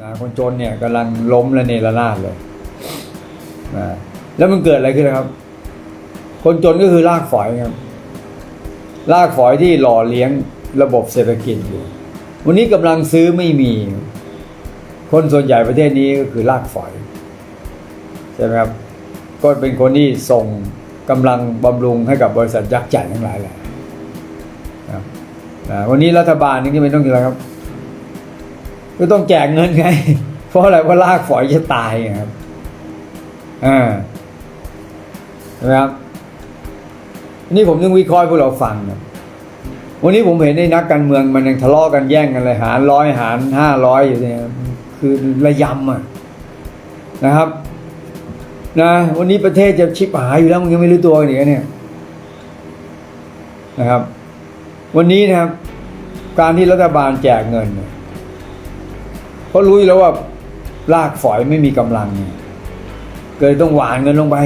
นะคนจนเนี่ยกำลังล้มระเนรนาดเลยนะแล้วมันเกิดอะไรขึ้นนะครับ คนจนก็คือรากฝอยครับรากฝอยที่หล่อเลี้ยงระบบเศรษฐกิจอยู่ วันนี้กำลังซื้อไม่มี คนส่วนใหญ่ประเทศนี้ก็คือรากฝอยใช่ไหมครับก็เป็นคนที่ส่งกำลังบำรุงให้กับบริษัทยักษ์ใหญ่ทั้งหลายแหละนะวันนี้รัฐบาลนี่ก็ไม่ต้องอะไรครับ ก็ต้องแจกเงินไง เพราะอะไรเพราะรากฝอยจะตายครับอ่าใช่ไหมครับนี่ผมต้องวิเคราะห์พวกเราฟังนะวันนี้ผมเห็นในนักการเมืองมันยังทะเลาะกันแย่งกันเลยหารร้อยหารห้าร้อยอยู่เนี่ยคือระยำอะนะครับนะวันนี้ประเทศจะชิบหายอยู่แล้วมันยังไม่รู้ตัวกันอีกนะเนี่ยนะครับ วันนี้นะครับ การที่รัฐบาลแจกเงินเนี่ย เพราะรู้อยู่แล้วว่าลากฝอยไม่มีกำลังเกิดต้องหวานเงินลงไป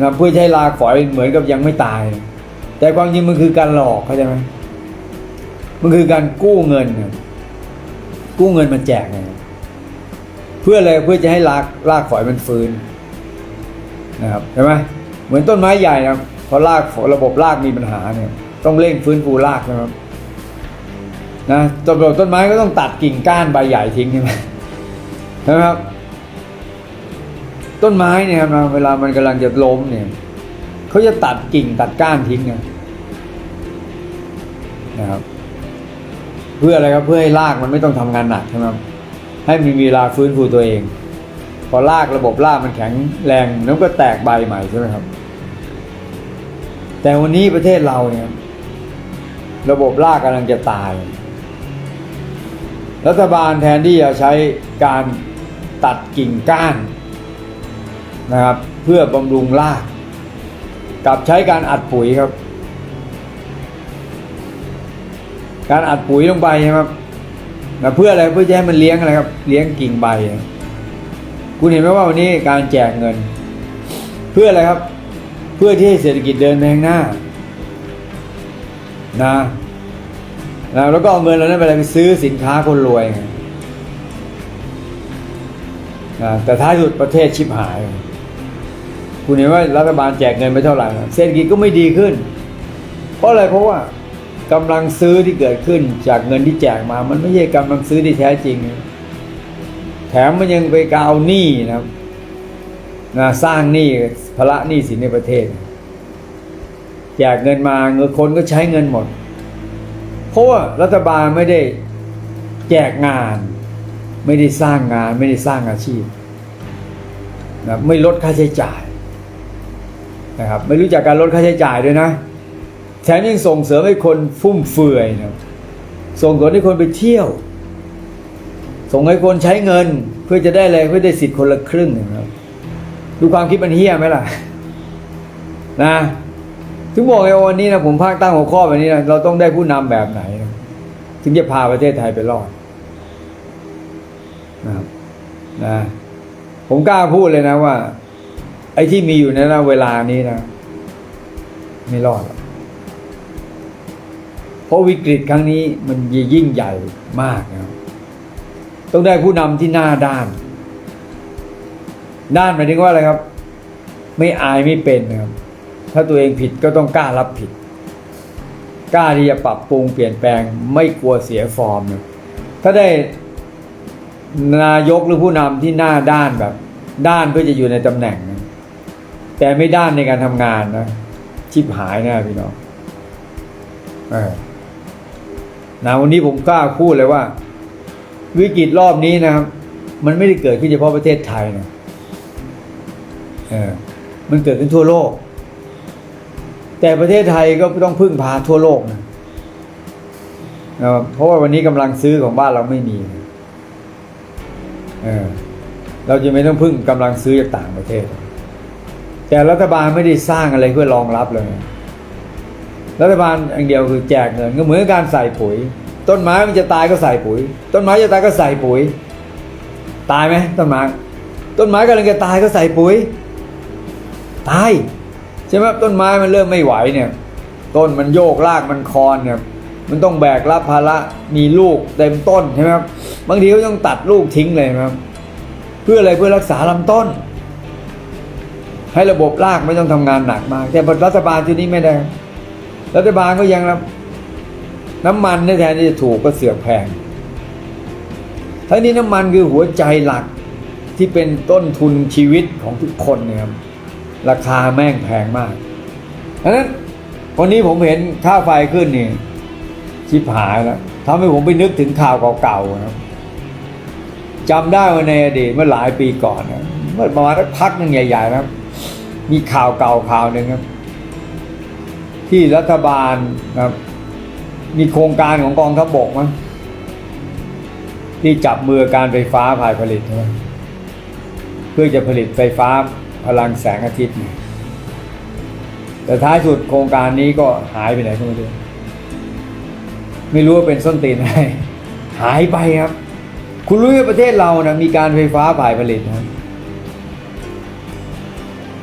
นะเพื่อจะให้ลากฝอยเหมือนกับยังไม่ตาย แต่ความจริงมันคือการหลอกเข้าใจไหมมันคือการกู้เงิน กู้เงินมาแจกเพื่ออะไรเพื่อจะให้รากรากฝอยมันฟื้นนะครับเห็นไหมเหมือนต้นไม้ใหญ่นะครับพอรากระบบรากมีปัญหาเนี่ย ต้องเร่งฟื้นฟูรากนะครับ นะต้นต้นไม้ก็ต้องตัดกิ่งก้านใบใหญ่ทิ้งใช่ไหมใช่ไหมครับ ต้นไม้เนี่ยครับเวลามันกำลังจะล้มเนี่ยเขาจะตัดกิ่งตัดก้านทิ้งนะครับ เพื่ออะไรครับเพื่อให้รากมันไม่ต้องทำงานหนักใช่ไหมให้มีเวลาฟื้นฟูตัวเอง พอรากระบบรากมันแข็งแรงแล้วก็แตกใบใหม่ใช่ไหมครับ แต่วันนี้ประเทศเราเนี่ยระบบรากกำลังจะตาย รัฐบาลแทนที่จะใช้การตัดกิ่งก้านนะครับเพื่อบำรุงรากกับใช้การอัดปุ๋ยครับ การอัดปุ๋ยลงไปครับนะเพื่ออะไรเพื่อจะให้มันเลี้ยงอะไรครับ เลี้ยงกิ่งใบ คุณเห็นไหมว่าวันนี้การแจกเงิน เพื่ออะไรครับ เพื่อที่ให้เศรษฐกิจเดินไปข้างหน้า นะ นะแล้วก็เอาเงินเรานั้นไปไรไปซื้อสินค้าคนรวยไงนะแต่ท้ายสุดประเทศชิบหาย คุณเห็นว่ารัฐบาลแจกเงินไปเท่าไหร่เศรษฐกิจก็ไม่ดีขึ้น เพราะอะไรเพราะว่ากำลังซื้อที่เกิดขึ้นจากเงินที่แจกมา มันไม่ใช่กำลังซื้อที่แท้จริง แถมมันยังไปกาวหนี้นะครับนะสร้างหนี้ภาระหนี้สินในประเทศ แจกเงินมาเงินคนก็ใช้เงินหมด ราะว่ารัฐบาลไม่ได้แจกงาน ไม่ได้สร้างงาน ไม่ได้สร้างอาชีพนะไม่ลดค่าใช้จ่ายนะครับไม่รู้จักการลดค่าใช้จ่ายด้วยนะแถมยังส่งเสริมให้คนฟุ่มเฟือยนะส่งเสริมให้คนไปเที่ยว ส่งให้คนใช้เงินเพื่อจะได้อะไรเพื่อได้สิทธิ์คนละครึ่งนะครับดูความคิดมันเฮี้ยไหมล่ะ นะ ถึงบอกไงวันนี้นะผมภาคตั้งหัวข้อแบบนี้นะเราต้องได้ผู้นำแบบไหนนะถึงจะพาประเทศไทยไปรอดนะครับนะผมกล้าพูดเลยนะว่า ไอ้ที่มีอยู่ในเวลานี้นะ ไม่รอดเพราะวิกฤตครั้งนี้มันยิ่งใหญ่มากนะต้องได้ผู้นำที่หน้าด้าน ด้านหมายถึงว่าอะไรครับ ไม่อายไม่เป็นนะครับ ถ้าตัวเองผิดก็ต้องกล้ารับผิด กล้าที่จะปรับปรุงเปลี่ยนแปลงไม่กลัวเสียฟอร์มนะถ้าได้นายกหรือผู้นำที่หน้าด้านแบบ ด้านเพื่อจะอยู่ในตำแหน่งนะแต่ไม่ด้านในการทำงานนะชิบหายนะพี่น้องอนะวันนี้ผมกล้าพูดเลยว่า วิกฤตรอบนี้นะครับ มันไม่ได้เกิดขึ้นเฉพาะประเทศไทยนะมันเกิดขึ้นทั่วโลก แต่ประเทศไทยก็ต้องพึ่งพาทั่วโลกนะนะครับเพราะว่าวันนี้กำลังซื้อของบ้านเราไม่มีเออเราจะไม่ต้องพึ่งกำลังซื้อจากต่างประเทศ แต่รัฐบาลไม่ได้สร้างอะไรเพื่อรองรับเลย รัฐบาลอย่างเดียวคือแจกเงินก็เหมือนการใส่ปุ๋ย ต้นไม้มันจะตายก็ใส่ปุ๋ย ต้นไม้จะตายก็ใส่ปุ๋ย ตายไหมต้นไม้ต้นไม้กำลังจะตายก็ใส่ปุ๋ย ตาย ใช่ไหมต้นไม้มันเริ่มไม่ไหวเนี่ยต้นมันโยกรากมันคอนเนี่ยมันต้องแบกรับภาระมีลูกเต็มต้นใช่ไหมครับบางทีก็ต้องตัดลูกทิ้งเลยนะครับ เพื่ออะไรเพื่อรักษาลำต้น ให้ระบบรากไม่ต้องทำงานหนักมาก แต่รัฐบาลที่นี้ไม่ได้รัฐบาลก็ยังรับน้ำมันแทนที่จะถูกก็เสือกแพงทั้งนี้น้ำมันคือหัวใจหลักที่เป็นต้นทุนชีวิตของทุกคนนี่ยครับ ราคาแม่งแพงมากดังนั้นวันนี้ผมเห็นค่าไฟขึ้นนี่ชิบหายแล้วทำให้ผมไปนึกถึงข่าวเก่าๆนะครับจำได้ว่าในอดีตเมื่อหลายปีก่อนนะเมื่อประมาณสักพักหนึ่งใหญ่ๆนะครับมีข่าวเก่าข่าวหนึ่งครับ ที่รัฐบาลนะครับมีโครงการของกองทัพบกมั้งที่จับมือการไฟฟ้าฝ่ายผลิตใช่ไหมเพื่อจะผลิตไฟฟ้า พลังแสงอาทิตย์ แต่ท้ายสุดโครงการนี้ก็หายไปไหนก็ไม่รู้ไม่รู้ว่าเป็นส้นตีนอะไรหายไปครับ คุณรู้ไหมประเทศเรานะมีการไฟฟ้าฝ่ายผลิตนะ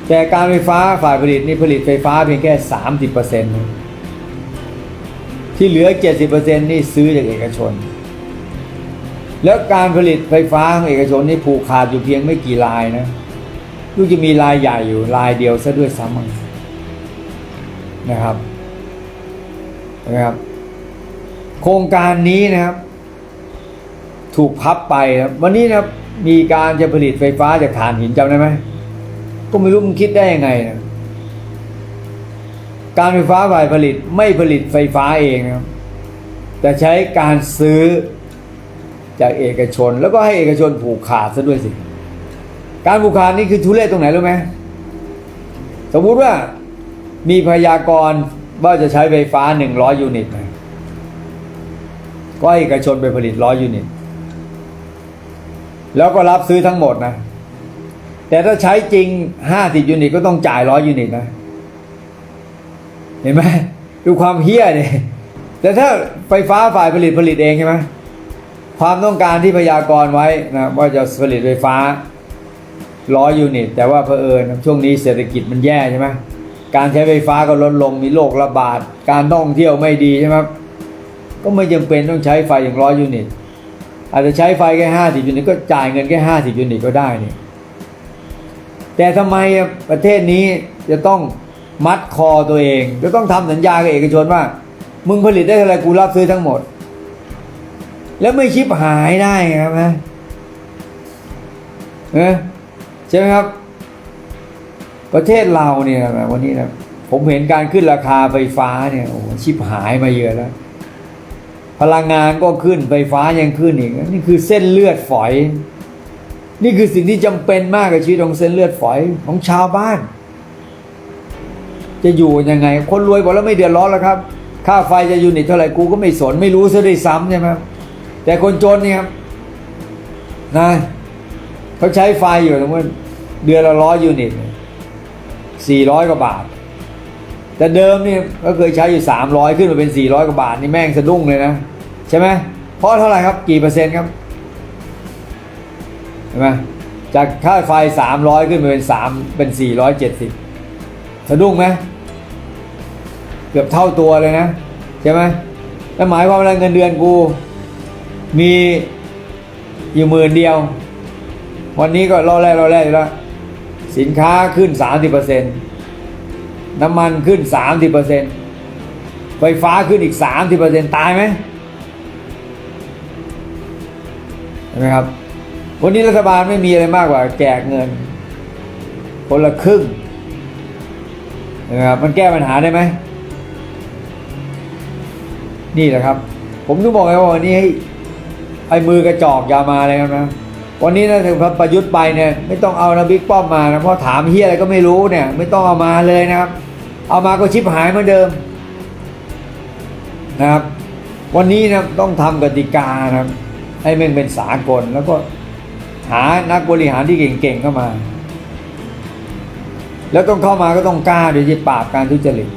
แต่การไฟฟ้าฝ่ายผลิตนี่ผลิตไฟฟ้าเพียงแค่สามสิบเปอร์เซ็นต์ที่เหลือเจ็ดสิบเปอร์เซ็นต์นี่ซื้อจากเอกชน แล้วการผลิตไฟฟ้าของเอกชนนี่ผูกขาดอยู่เพียงไม่กี่รายนะ ลูกจะมีรายใหญ่อยู่รายเดียวซะด้วยซ้ำนะครับนะครับ โครงการนี้นะครับ ถูกพับไปครับวันนี้นะครับมีการจะผลิตไฟฟ้าจากถ่านหินจำได้ไหมก็ไม่รู้มึงคิดได้ยังไงนะการไฟฟ้าฝ่ายผลิตไม่ผลิตไฟฟ้าเองนะครับแต่ใช้การซื้อจากเอกชน แล้วก็ให้เอกชนผูกขาดซะด้วยสิ การผูกขาดนี่คือทุเรศตรงไหนรู้ไหมสมมุติว่ามีพยากรณ์ว่าจะใช้ไฟฟ้าหนึ่งร้อยยูนิตนะก็ให้เอกชนไปผลิตร้อยยูนิต แล้วก็รับซื้อทั้งหมดนะ แต่ถ้าใช้จริงห้าสิบยูนิตก็ต้องจ่ายร้อยยูนิตนะ เห็นไหมดูความเฮี้ยเนี่ยแต่ถ้าไฟฟ้าฝ่ายผลิตผลิตเองใช่ไหมความต้องการที่พยากรณ์ไว้นะว่าจะผลิตไฟฟ้า ร้อยยูนิต แต่ว่าเพอเอิญช่วงนี้เศรษฐกิจมันแย่ใช่ไหมการใช้ไฟฟ้าก็ลดลงมีโรคระบาด การท่องเที่ยวไม่ดีใช่ไหมก็ไม่จำเป็นต้องใช้ไฟอย่างร้อยยูนิต อาจจะใช้ไฟแค่ห้าสิบยูนิตก็จ่ายเงินแค่ห้าสิบยูนิตก็ได้นี่แต่ทำไมประเทศนี้จะต้องมัดคอตัวเอง จะต้องทำสัญญากับเอกชนว่า มึงผลิตได้เท่าไรกูรับซื้อทั้งหมด แล้วไม่ชิบหายได้ครับนะเออ ช่ไหมครับ ประเทศเราเนี่ยนะวันนี้นะผมเห็นการขึ้นราคาไฟฟ้าเนี่ยโอ้ชิบหายมาเยอะแล้ว พลังงานก็ขึ้นไฟฟ้ายังขึ้นอีกนี่คือเส้นเลือดฝอย นี่คือสิ่งที่จำเป็นมากกับชีวิตของเส้นเลือดฝอยของชาวบ้าน จะอยู่ยังไง คนรวยบอกแล้วไม่เดือดร้อนแล้วครับ ค่าไฟจะยูนิตเท่าไหร่กูก็ไม่สนไม่รู้ซะด้วยซ้ำใช่ไหมแต่คนจนเนี่ยครับนะเขาใช้ไฟอยู่สมมติ เดือนละร้อยยูนิตสี่ร้อยกว่าบาท แต่เดิมเนี่ยก็เคยใช้อยู่สามร้อยขึ้นมาเป็นสี่ร้อยกว่าบาทนี่แม่งสะดุ้งเลยนะใช่ไหมเพราะเท่าไหร่ครับกี่เปอร์เซ็นต์ครับเห็นไหมจากค่าไฟสามร้อยขึ้นมาเป็นสามเป็นสี่ร้อยเจ็ดสิบสะดุ้งไหมเกือบเท่าตัวเลยนะใช่ไหมแล้วหมายความว่าเงินเดือนกู มีอยู่หมื่นเดียว วันนี้ก็ล่อแร่ล่อแร่อยู่แล้ว สินค้าขึ้นสามสิบเปอร์เซ็นน้ำมันขึ้นสามสิบเปอร์เซ็นไฟฟ้าขึ้นอีกสามสิบเปอร์เซ็นตายไหมเห็นไหมครับ วันนี้รัฐบาลไม่มีอะไรมากกว่าแจกเงิน คนละครึ่งนไหมครับมันแก้ปัญหาได้ไหม นี่แหละครับ ผมต้องบอกไงว่าวันนี้ให้ไอ้มือกระจอกอย่ามาเลยครับนะ วันนี้นะถึงประยุทธ์ไปเนี่ยไม่ต้องเอานะบิ๊กป้อมมานะเพราะถามเฮียอะไรก็ไม่รู้เนี่ยไม่ต้องเอามาเลยนะครับ เอามาก็ชิบหายเหมือนเดิมนะครับ วันนี้นะต้องทำกติกานะครับ ให้มันเป็นสากลแล้วก็หานักบริหารที่เก่งๆเข้ามา แล้วต้องเข้ามาก็ต้องกล้าโดยที่ปราบการทุจริต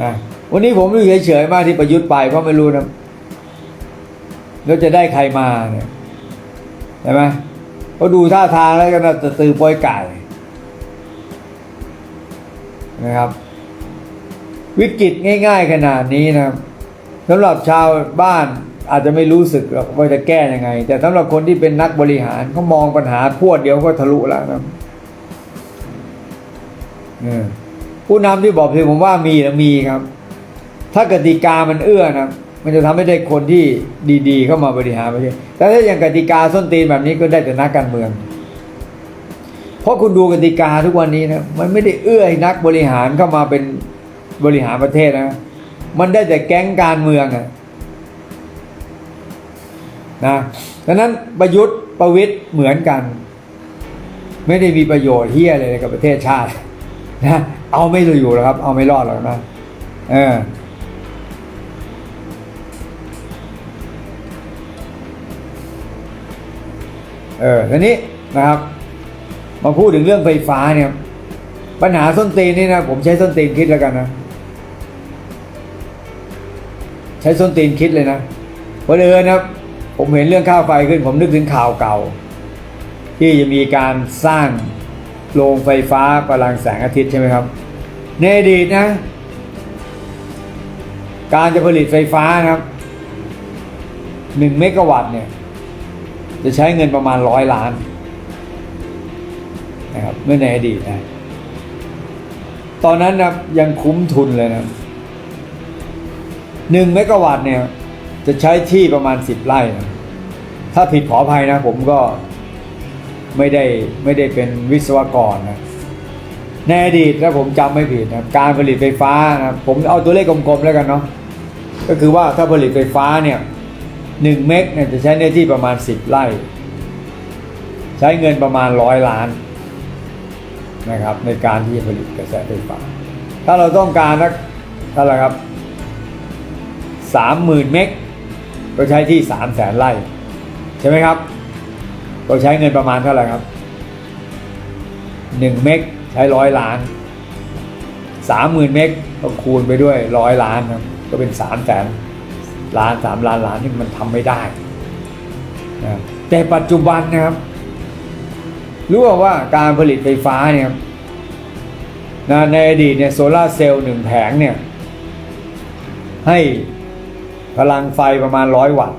นะวันนี้ผมอยู่เฉยๆมากที่ประยุทธ์ไปเพราะไม่รู้นะ แล้วจะได้ใครมาเนี่ยใช่ไหมก็ดูท่าทางแล้วก็น่าจะตือปอยไก่นะครับ วิกฤตง่าย ๆ ขนาดนี้นะครับสำหรับชาวบ้านอาจจะไม่รู้สึกหรอกว่าจะแก้ยังไง แต่สำหรับคนที่เป็นนักบริหารเขามองปัญหาพวดเดียวก็ทะลุแล้วนะครับผู้นำที่บอกเพียงผมว่ามีนะมีครับ ถ้ากติกามันเอื้อนะ มันจะทำให้ได้คนที่ดีๆ เข้ามาบริหารประเทศแต่ถ้าอย่างกติกาส้นตีนแบบนี้ก็ได้แต่นักการเมือง เพราะคุณดูกติกาทุกวันนี้นะมันไม่ได้เอื้อให้นักบริหารเข้ามาเป็นบริหารประเทศนะ มันได้แต่แก๊งการเมืองอะนะดังนั้นประยุทธ์ประวิตย์เหมือนกัน ไม่ได้มีประโยชน์เฮียอะไรกับประเทศชาตินะเอาไม่อยู่หรอกครับ เอาไม่รอดหรอกนะ เออ เออทีนี้นะครับ มาพูดถึงเรื่องไฟฟ้าเนี่ย ปัญหาส้นตีนนี่นะผมใช้ส้นตีนคิดแล้วกันนะ ใช้ส้นตีนคิดเลยนะเพราะเอิญนะครับผมเห็นเรื่องค่าไฟขึ้น ผมนึกถึงข่าวเก่า ที่จะมีการสร้างโรงไฟฟ้าพลังแสงอาทิตย์ใช่ไหมครับในอดีตนะ การจะผลิตไฟฟ้านะครับหนึ่งเมกะวัตต์เนี่ย จะใช้เงินประมาณร้อยล้านนะครับเมื่อในอดีตนะตอนนั้นนะยังคุ้มทุนเลยนะหนึ่งเมกะวัตต์เนี่ย จะใช้ที่ประมาณสิบไร่นะถ้าผิดขออภัยนะ ผมก็ไม่ได้ไม่ได้เป็นวิศวกรนะในอดีตถ้าผมจำไม่ผิดนะการผลิตไฟฟ้านะผมเอาตัวเลขกลมๆแล้วกันเนาะก็คือว่าถ้าผลิตไฟฟ้าเนี่ย หนึ่งเมกเนี่ยจะใช้เนื้อที่ประมาณสิบไร่ ใช้เงินประมาณร้อยล้านนะครับในการที่จะผลิตกระแสไฟฟ้า ถ้าเราต้องการนักเท่าไหร่ครับสามหมื่นเมกก็ใช้ที่สามแสนไร่ใช่ไหมครับ ก็ใช้เงินประมาณเท่าไหร่ครับหนึ่งเมกใช้ร้อยล้านสามหมื่นเมกก็คูณไปด้วยร้อยล้านครับก็เป็นสามแสน ล้านสามล้านล้านนี่มันทำไม่ได้นะแต่ปัจจุบันนะครับรู้ว่าการผลิตไฟฟ้าเนี่ยนะในอดีตเนี่ยโซลาเซลล์หนึ่งแผงเนี่ยให้พลังไฟประมาณร้อยวัตต์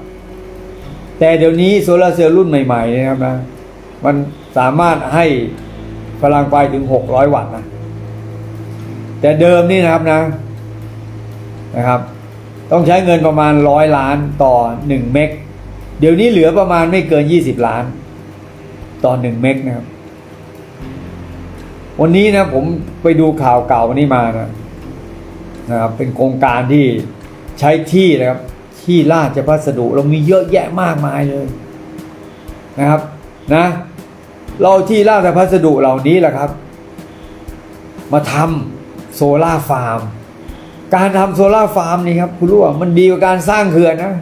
แต่เดี๋ยวนี้โซลาเซลล์รุ่นใหม่ๆเนยนะครับนะมันสามารถให้พลังไฟถึง 600 วัตต์นะ แต่เดิมนี่นะครับนะนะครับ ต้องใช้เงินประมาณร้อยล้านต่อ1เมกเดี๋ยวนี้เหลือประมาณไม่เกิน20ล้าน ต่อ1เมกนะครับ วันนี้นะผมไปดูข่าวเก่าวันนี้มานะนะครับเป็นโครงการที่ใช้ที่นะครับ ที่ราชพัสดุเรามีเยอะแยะมากมายเลยนะครับนะเราที่ราชพัสดุเหล่านี้แหละครับ มาทำโซล่าฟาร์ม การทำโซล่าฟาร์มนี่ครับคุณรู้ว่ามันดีกว่าการสร้างเขื่อนนะ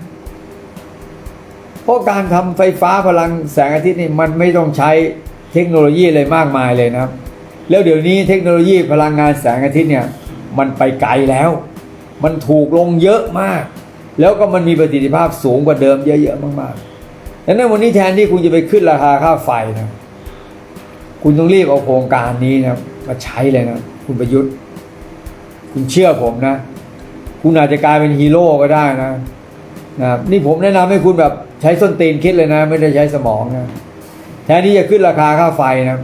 เพราะการทำไฟฟ้าพลังแสงอาทิตย์นี่มันไม่ต้องใช้เทคโนโลยีอะไรมากมายเลยนะครับ แล้วเดี๋ยวนี้เทคโนโลยีพลังงานแสงอาทิตย์เนี่ยมันไปไกลแล้ว มันถูกลงเยอะมาก แล้วก็มันมีประสิทธิภาพสูงกว่าเดิมเยอะๆมากๆดังนั้นวันนี้แทนที่คุณจะไปขึ้นราคาค่าไฟนะ คุณต้องรีบเอาโครงการนี้นะมาใช้เลยนะคุณประยุทธ์ คุณเชื่อผมนะ คุณอาจจะกลายเป็นฮีโร่ก็ได้นะนะครับนี่ผมแนะนำให้คุณแบบใช้ส้นตีนคิดเลยนะ ไม่ได้ใช้สมองนะแทนที่จะขึ้นราคาค่าไฟนะ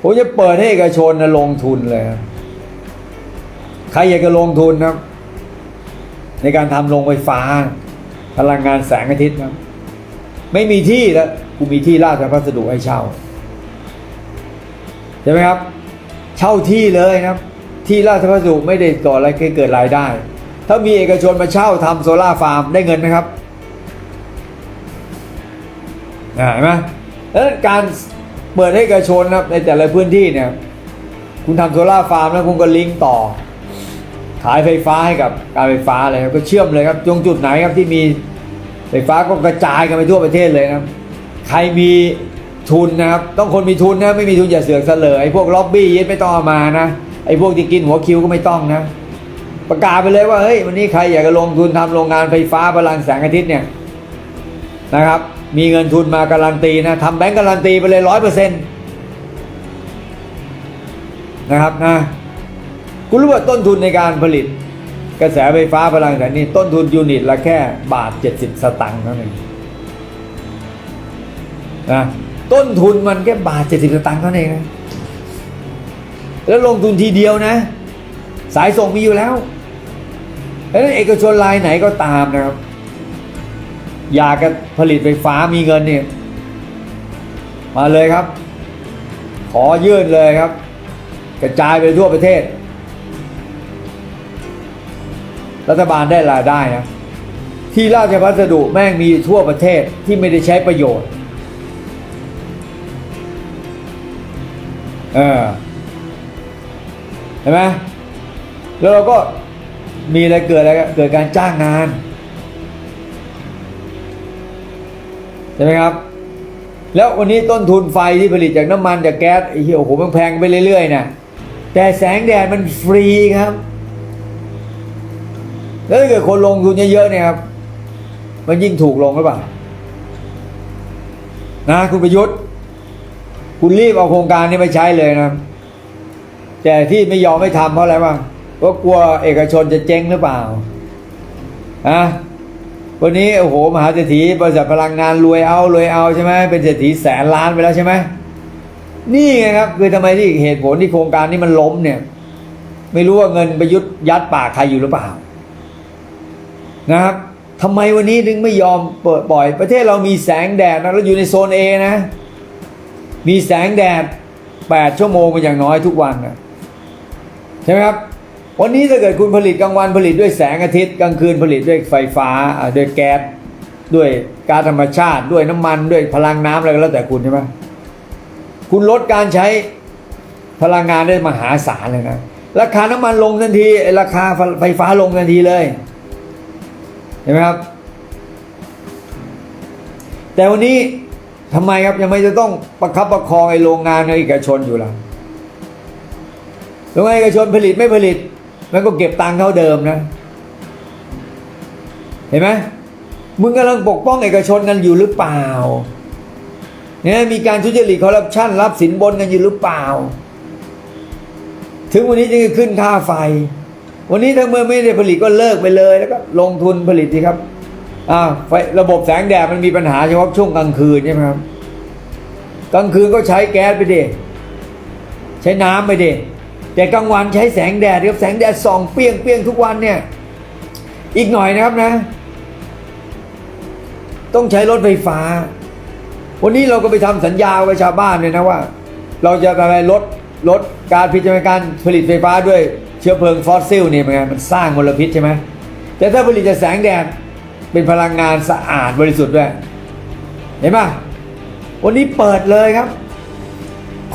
ผมจะเปิดให้เอกชนนะลงทุนเลยนะใครอยากจะลงทุนนะในการทำโรงไฟฟ้า พลังงานแสงอาทิตย์นะไม่มีที่แล้วกูมีที่ราชพัสดุให้เช่าใช่ไหมครับ เช่าที่เลยนะครับ ที่ราชพัสดุไม่ได้ก่ออะไรเกิดรายได้ ถ้ามีเอกชนมาเช่าทำโซลาฟาร์มได้เงินไหมครับอ่าเห็นไหมแล้วการเปิดให้เอกชนนะครับในแต่ละพื้นที่เนี่ยคุณทำโซลาฟาร์มแล้วคุณก็ลิงก์ต่อ ขายไฟฟ้าให้กับการไฟฟ้าเลยครับก็เชื่อมเลยครับตรงจุดไหนครับที่มีไฟฟ้าก็กระจายกันไปทั่วประเทศเลยนะใครมีทุนนะครับ ต้องคนมีทุนนะไม่มีทุนอย่าเสือกเสลอไอ้พวกล็อบบี้ยึดไม่ต้องเอามานะ ไอ้พวกที่กินหัวคิวก็ไม่ต้องนะ ประกาศไปเลยว่าเฮ้ยวันนี้ใครอยากจะลงทุนทำโรงงานไฟฟ้าพลังแสงอาทิตย์เนี่ยนะครับ มีเงินทุนมาการันตีนะทำแบงก์การันตีไปเลยร้อยเปอร์เซ็นต์นะครับนะคุณรู้ว่าต้นทุนในการผลิต กระแสไฟฟ้าพลังแสงนี้ต้นทุนยูนิตละแค่บาท 70 สตังค์เท่านั้นเองนะต้นทุนมันแค่บาท 70 สตังค์เท่านั้นเองนะ แล้วลงทุนทีเดียวนะ สายส่งมีอยู่แล้วแล้เอกชนรายไหนก็ตามนะครับ อยากจะผลิตไฟฟ้ามีเงินเนี่ยมาเลยครับ ขอยื่นเลยครับ กระจายไปทั่วประเทศ รัฐบาลได้รายได้นะที่ราชพัสดุแม่งมีทั่วประเทศที่ไม่ได้ใช้ประโยชน์ เออ ห็นไหมแล้วเราก็มีอะไรเกิดอะไรเกิดการจ้างงานใช่ไหมครับ แล้ววันนี้ต้นทุนไฟที่ผลิตจากน้ำมันจากแก๊สไอ้เหี้ยโอ้โหมันแพงไปเรื่อยๆนะแต่แสงแดดมันฟรีครับ แล้วถ้าเกิดคนลงทุนเยอะๆเนี่ยครับ มันยิ่งถูกลงหรือเปล่านะคุณประยุทธ์ คุณรีบเอาโครงการนี้ไปใช้เลยนะ แต่ที่ไม่ยอมไม่ทำเพราะอะไรบ้างเพราะกลัวเอกชนจะเจ๊งหรือเปล่าอะวันนี้โอ้โหมหาเศรษฐีบริษัทพลังงานรวยเอารวยเอาใช่ไหมเป็นเศรษฐีแสนล้านไปแล้วใช่ไหมนี่ไงครับคือทำไมที่เหตุผลที่โครงการนี้มันล้มเนี่ย ไม่รู้ว่าเงินประยุทธ์ยัดปากใครอยู่หรือเปล่า นะครับทำไมวันนี้ถึงไม่ยอมเปิดปล่อย ประเทศเรามีแสงแดดนะเราอยู่ในโซนเอนะ มีแสงแดดแปดชั่วโมงเป็นอย่างน้อยทุกวันนะ ใช่ไหมครับวันนี้ถ้าเกิดคุณผลิตกลางวันผลิตด้วยแสงอาทิตย์กลางคืนผลิตด้วยไฟฟ้าด้วยแก๊สด้วยก๊าซธรรมชาติด้วยน้ำมันด้วยพลังน้ำอะไรก็แล้วแต่คุณใช่ไหมคุณลดการใช้พลังงานได้มหาศาลเลยนะราคาน้ำมันลงทันทีราคาไฟฟ้าลงทันทีเลยเห็นไหมครับ แต่วันนี้ทำไมครับยังไม่จะต้องประคับประคองไอ้โรงงานในเอกชนอยู่ล่ะ โรงงานเอกชนผลิตไม่ผลิต มันก็เก็บตังค์เท่าเดิมนะ เห็นไหมมึงกำลังปกป้องเอกชนกันอยู่หรือเปล่าเนี่ยมีการทุจริตคอร์รัปชันรับสินบนกันอยู่หรือเปล่า ถึงวันนี้จึงจะขึ้นค่าไฟ วันนี้ถ้าเมื่อไม่ได้ผลิตก็เลิกไปเลยแล้วก็ลงทุนผลิตสิครับอ่าไฟระบบแสงแดดมันมีปัญหาเฉพาะช่วงกลางคืนใช่ไหมครับกลางคืนก็ใช้แก๊สไปดิใช้น้ำไปดิ แต่กลางวันใช้แสงแดดครับแสงแดดส่องเปี้ยงเปี้ยงทุกวันเนี่ย อีกหน่อยนะครับนะ ต้องใช้รถไฟฟ้า วันนี้เราก็ไปทำสัญญาไว้ชาวบ้านเลยนะว่า เราจะอะไรลดลดการพิจารณาการผลิตไฟฟ้าด้วยเชื้อเพลิงฟอสซิลเนี่ยมันไงมันสร้างมลพิษใช่ไหมแต่ถ้าผลิตจากแสงแดดเป็นพลังงานสะอาดบริสุทธิ์ด้วยเห็นไหมวันนี้เปิดเลยครับ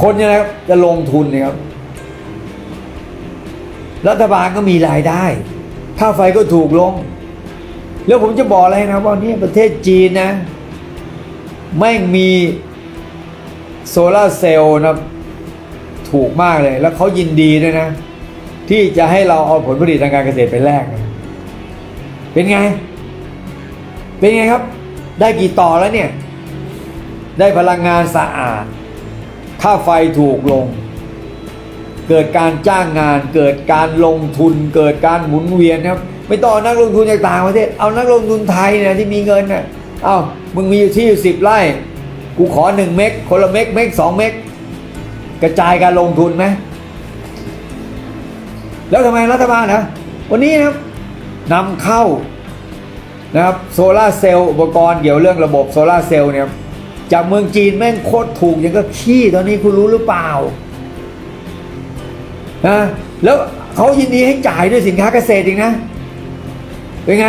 คนเนี่ยนะครับจะลงทุนเนยครับ รัฐบาลก็มีรายได้ค่าไฟก็ถูกลง แล้วผมจะบอกอะไรนะว่าเนี่ยประเทศจีนนะแม่มีโซลาร์เซลล์นะถูกมากเลยแล้วเขายินดีด้วยนะ ที่จะให้เราเอาผลผลิตทางการเกษตรไปแลกนะเป็นไง เป็นไงครับ ได้กี่ต่อแล้วเนี่ย ได้พลังงานสะอาด ค่าไฟถูกลง เกิดการจ้างงาน เกิดการลงทุน เกิดการหมุนเวียนครับไม่ต้องนักลงทุนจากต่างประเทศเอานักลงทุนไทยเนี่ยที่มีเงินน่ะเอามึงมีอยู่ที่อยู่สิบไร่กูขอหนึ่งเมกคนละเมกเมกสองเมกกระจายการลงทุนไหมแล้วทำไมรัฐบาลนะวันนี้นะครับนำเข้านะครับโซลาเซลล์อุปกรณ์เกี่ยวเรื่องระบบโซลาเซลล์เนี่ยจากเมืองจีนแม่งโคตรถูกย่างก็ขี้ตอนนี้คุณรู้หรือเปล่า นะแล้วเขายินดีให้จ่ายด้วยสินค้าเกษตรอีกนะเป็นไง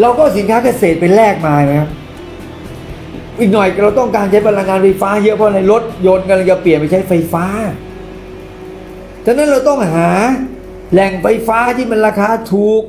เราก็สินค้าเกษตรเป็นแลกมานะครับอีกหน่อยเราต้องการใช้พลังงานไฟฟ้าเยอะเพราะอะไรรถยนต์กำลังจะเปลี่ยนไปใช้ไฟฟ้าฉะนั้นเราต้องหาแหล่งไฟฟ้าที่มันราคาถูก